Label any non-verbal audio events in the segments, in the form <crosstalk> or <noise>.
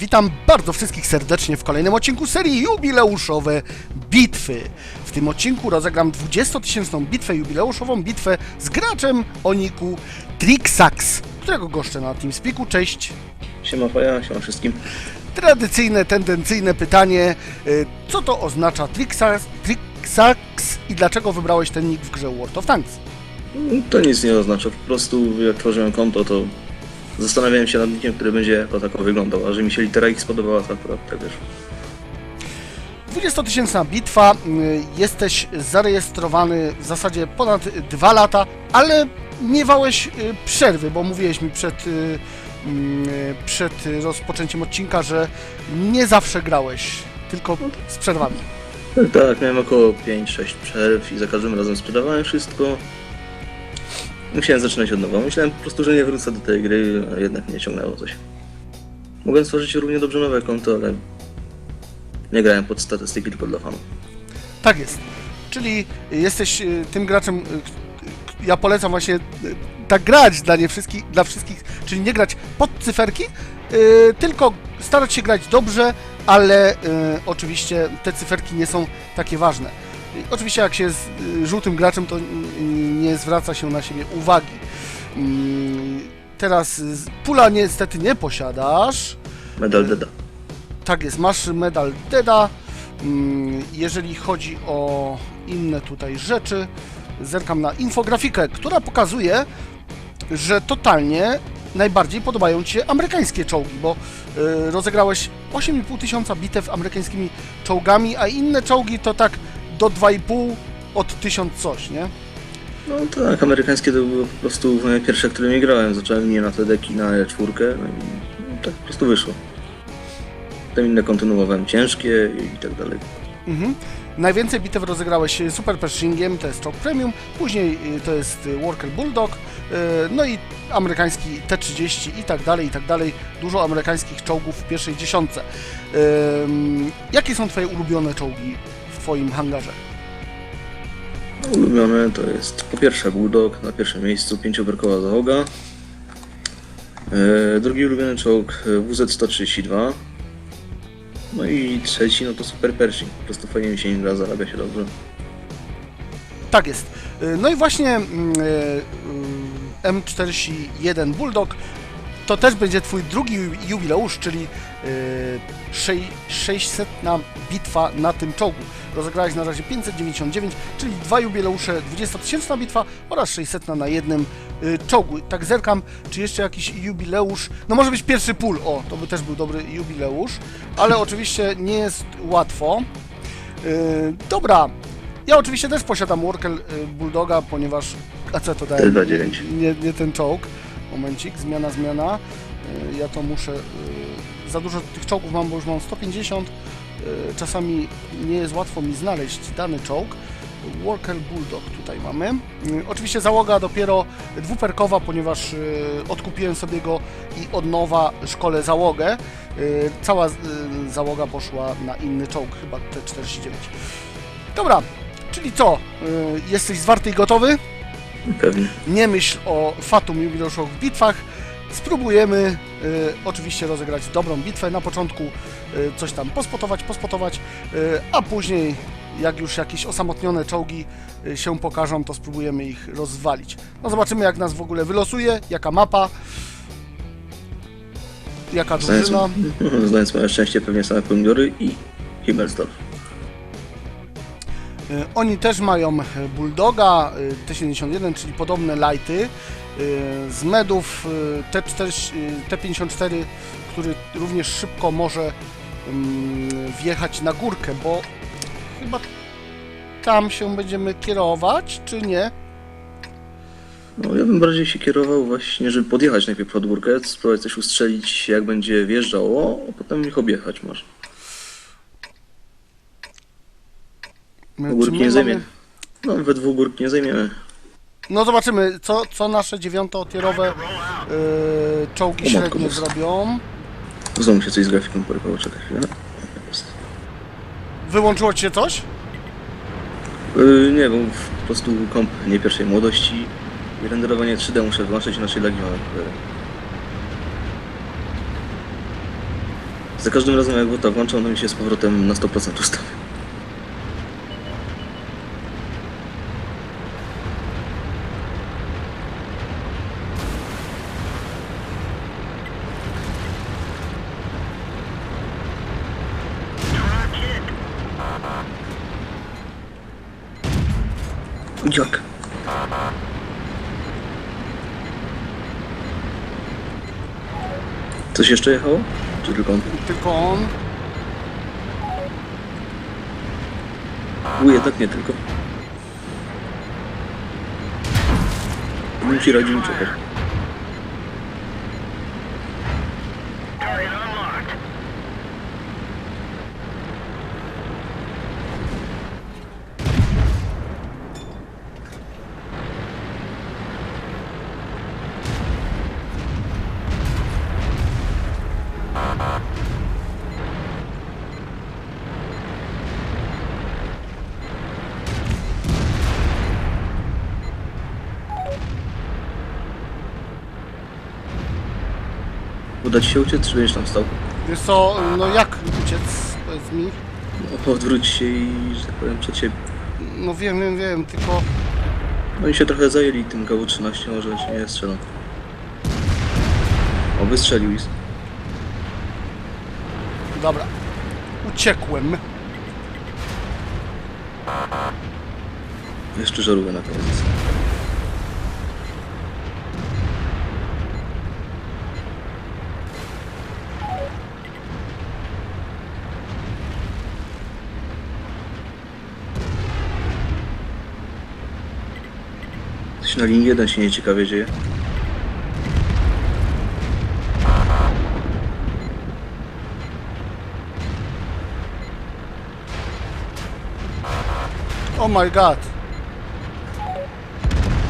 Witam bardzo wszystkich serdecznie w kolejnym odcinku serii jubileuszowe bitwy. W tym odcinku rozegram 20-tysięczną bitwę jubileuszową, bitwę z graczem o niku Trixax, którego goszczę na TeamSpeaku. Cześć! Siema Faja, siema wszystkim. Tradycyjne, tendencyjne pytanie, y, co to oznacza Trixax, Trixax i dlaczego wybrałeś ten nick w grze World of Tanks? To nic nie oznacza, po prostu jak tworzyłem konto, to zastanawiałem się nad nickiem, który będzie jako tako wyglądał, a że mi się litera X spodobała, to akurat tak wiesz. 20-tysięczna bitwa, y, jesteś zarejestrowany w zasadzie ponad dwa lata, ale miewałeś y, przerwy, bo mówiłeś mi przed, y, mm, przed rozpoczęciem odcinka, że nie zawsze grałeś, tylko z przerwami. Tak, tak, miałem około 5-6 przerw i za każdym razem sprzedawałem wszystko. Musiałem zaczynać od nowa. Myślałem po prostu, że nie wrócę do tej gry, a jednak mnie ciągnęło coś. Mogłem stworzyć równie dobrze nowe konto, ale nie grałem pod statystyki tylko dla fanów. Tak jest. Czyli jesteś y, tym graczem, y, ja polecam właśnie y, tak grać dla nie wszystkich, dla wszystkich, czyli nie grać pod cyferki, tylko starać się grać dobrze, ale oczywiście te cyferki nie są takie ważne. Y, Oczywiście jak się jest y, żółtym graczem, to y, nie zwraca się na siebie uwagi. Teraz y, pula niestety nie posiadasz. Medal Deda. Tak jest, masz medal Deda. Mm, Jeżeli chodzi o inne tutaj rzeczy, zerkam na infografikę, która pokazuje, że totalnie najbardziej podobają Ci się amerykańskie czołgi, bo y, rozegrałeś 8,5 tysiąca bitew amerykańskimi czołgami, a inne czołgi to tak do 2,5 od 1000 coś, nie? No tak, amerykańskie to były po prostu moje pierwsze, którymi grałem. Zacząłem nie na te deki, na E4, no i tak po prostu wyszło. Potem inne kontynuowałem ciężkie i tak dalej. Mhm. Najwięcej bitew rozegrałeś Super Pershingiem, to jest czołg premium, później y, to jest y, Worker Bulldog, y, no i amerykański T-30 i tak dalej, i tak dalej. Dużo amerykańskich czołgów w pierwszej dziesiątce. Jakie są Twoje ulubione czołgi Twoim hangarze? Ulubione to jest po pierwsze Bulldog, na pierwszym miejscu pięcioperkowa załoga. E, drugi ulubiony czołg e, WZ-132. No i trzeci no to Super Pershing. Po prostu fajnie mi się nim gra, zarabia się dobrze. Tak jest. Y, No i właśnie mm, y, y, M41 Bulldog to też będzie Twój drugi ju- jubileusz, czyli y, szej- 600 bitwa na tym czołgu. Rozegrałeś na razie 599, czyli dwa jubileusze, 20-tysięczna bitwa oraz 600 na jednym y, czołgu. Tak zerkam, czy jeszcze jakiś jubileusz, no może być pierwszy pól, o, to by też był dobry jubileusz, ale <laughs> oczywiście nie jest łatwo. Y, dobra, ja oczywiście też posiadam Workel y, Bulldoga, ponieważ... A co to daje? L29. Nie, nie ten czołg. Momencik, zmiana, zmiana. Y, Ja to muszę... y, Za dużo tych czołgów mam, bo już mam 150. Y, Czasami nie jest łatwo mi znaleźć dany czołg. Worker Bulldog tutaj mamy. Y, Oczywiście załoga dopiero dwuperkowa, ponieważ y, odkupiłem sobie go i od nowa szkole załogę. Cała załoga poszła na inny czołg, chyba T-49. Dobra, czyli co? Jesteś zwarty i gotowy? Pewnie. Nie myśl o fatum jubileuszowych bitwach. Spróbujemy oczywiście rozegrać dobrą bitwę. Na początku y, coś tam pospotować, pospotować, y, a później jak już jakieś osamotnione czołgi y, się pokażą, to spróbujemy ich rozwalić. No zobaczymy jak nas w ogóle wylosuje, jaka mapa, jaka drużyna. znając <laughs> moje szczęście pewnie same pomidory i Himmelsdorf. Y, Oni też mają e, Bulldoga y, T71, czyli podobne lighty z medów y, T4, y, T54, który również szybko może ym, wjechać na górkę, bo chyba tam się będziemy kierować, czy nie? No ja bym bardziej się kierował właśnie, żeby podjechać najpierw pod górkę, spróbować coś ustrzelić jak będzie wjeżdżało, a potem ich objechać może. My- czy górki nie zajmiemy. No we dwóch górki nie zajmiemy. No zobaczymy, co, co nasze dziewiątotierowe y, czołgi O matko średnie boska. zrobią. Znowu się coś z grafiką porywało, czekaj chwilę. Jest. Wyłączyło ci się coś? Yy, nie, bo po prostu komp nie pierwszej młodości i renderowanie 3D muszę wyłączyć, inaczej lagi mamy. Za każdym razem jak go tak włączam, to mi się z powrotem na 100% ustawia. Jak? Coś jeszcze jechało? Czy tylko on? Tylko on. U, jednak nie tylko. Musi radzić czekać. Uda ci się uciec, czy będziesz tam stał? Wiesz co, no jak uciec? Powiedz mi. No, odwróć się i, że tak powiem, przed siebie. No wiem, wiem, wiem, tylko... Oni się trochę zajęli tym GW-13, może ci nie strzelą. O, wystrzelił i... Dobra. Uciekłem. Jeszcze żarówkę na koniec. Coś na linii 1 się nieciekawie dzieje. Oh my god.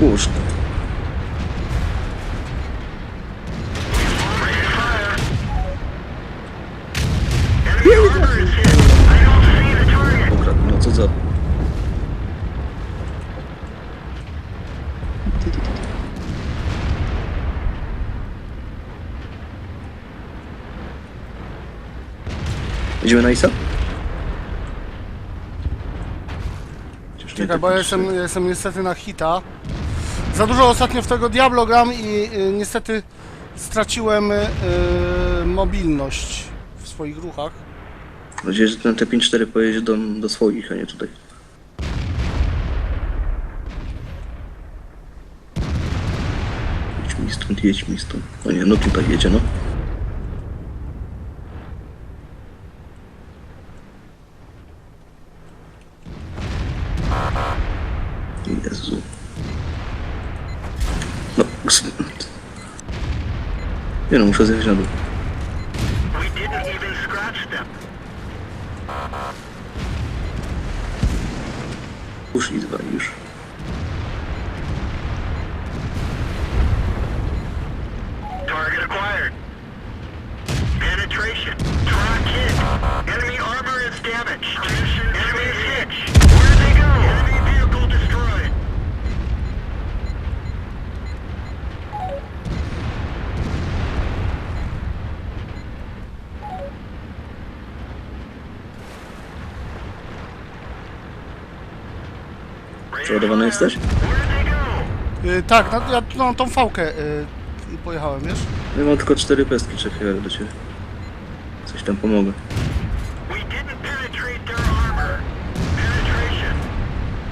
Łóż. Idziemy na nie Czekaj, tak bo ja jestem, ja jestem niestety na hita. Za dużo ostatnio w tego Diablo gram i y, niestety straciłem y, mobilność w swoich ruchach. Mam nadzieję, że ten T54 pojedzie do, do swoich, a nie tutaj. Jedź mi stąd, jedź mi stąd. No nie, no tutaj jedzie, no. No, muszę zjechać na dół. Już i dwa, już. Przeładowany jesteś? Y, tak, na, ja no, tą fałkę y, pojechałem, wiesz? Ja mam tylko cztery pestki, czekaj do ciebie. Coś tam pomogę.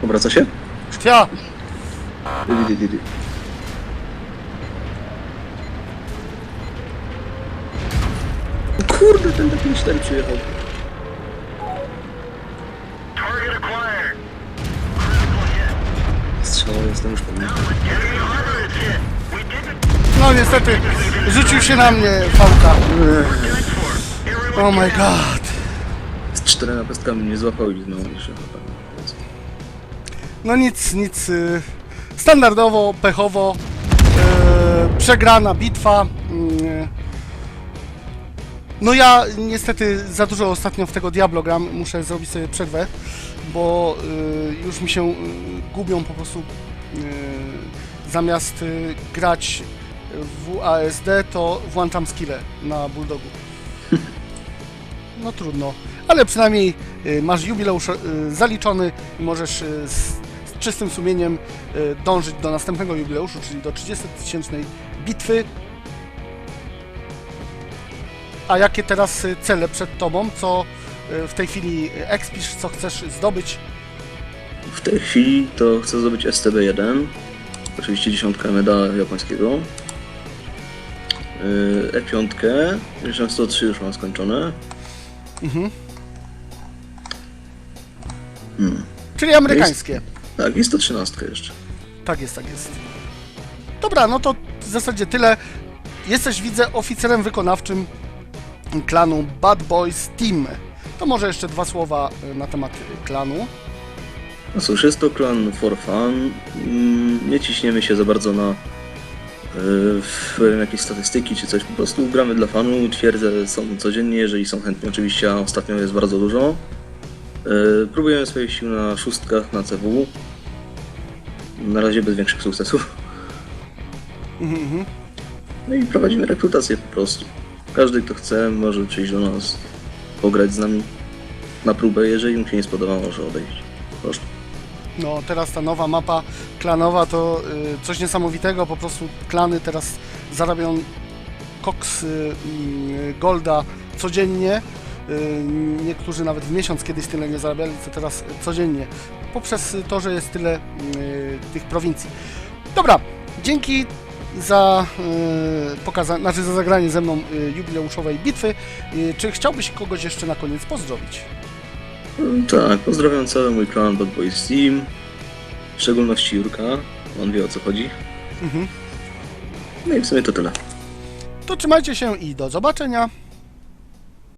Obraca się? Ja! Dy, dy, dy, dy. Kurde, ten T54 przyjechał. Strzelał, jestem już didn't No niestety, rzucił się na mnie fałka. Oh my god. Z czterema pestkami nie złapał i znowu jeszcze. No nic, nic. y, Standardowo, pechowo. y, Przegrana bitwa. No ja niestety za dużo ostatnio w tego Diablo gram. Muszę zrobić sobie przerwę, bo y, już mi się y, gubią po prostu. y, Zamiast y, grać w ASD, to włączam skille na Bulldogu. <laughs> no trudno. Ale przynajmniej y, masz jubileusz y, zaliczony i możesz y, z, z czystym sumieniem y, dążyć do następnego jubileuszu, czyli do 30-tysięcznej bitwy. A jakie teraz y, cele przed tobą? Co y, w tej chwili y, ekspisz, co chcesz zdobyć? W tej chwili to chcę zdobyć STB-1. Oczywiście dziesiątka meda japońskiego. Yy, E5. Jeszcze 103 już mam skończone. Mhm. Czyli amerykańskie. Tak, i 113 jeszcze. Tak jest, tak jest. Dobra, no to w zasadzie tyle. Jesteś, widzę, oficerem wykonawczym klanu Bad Boys Team. To może jeszcze dwa słowa y, na temat y, klanu. No cóż, jest to klan for fun. Mm, Nie ciśniemy się za bardzo na yy, jakieś statystyki czy coś. Po prostu gramy dla fanu. Twierdzę są codziennie, jeżeli są chętni. Oczywiście, a ostatnio jest bardzo dużo. Yy, Próbujemy swoich sił na szóstkach, na CW. Na razie bez większych sukcesów. Mhm, mhm. No i prowadzimy rekrutację po prostu. Każdy, kto chce, może przyjść do nas, pograć z nami na próbę. Jeżeli mu się nie spodoba, może odejść. Proszę. No, teraz ta nowa mapa klanowa to y, coś niesamowitego. Po prostu klany teraz zarabiają koks y, golda codziennie. Y, niektórzy nawet w miesiąc kiedyś tyle nie zarabiali, co teraz codziennie. Poprzez to, że jest tyle y, tych prowincji. Dobra, dzięki za y, pokaza- znaczy za zagranie ze mną y, jubileuszowej bitwy. Y, czy chciałbyś kogoś jeszcze na koniec pozdrowić? Tak, pozdrawiam cały mój klan Bad Boys Team. W szczególności Jurka. On wie o co chodzi. Mhm. No i w sumie to tyle. To trzymajcie się i do zobaczenia.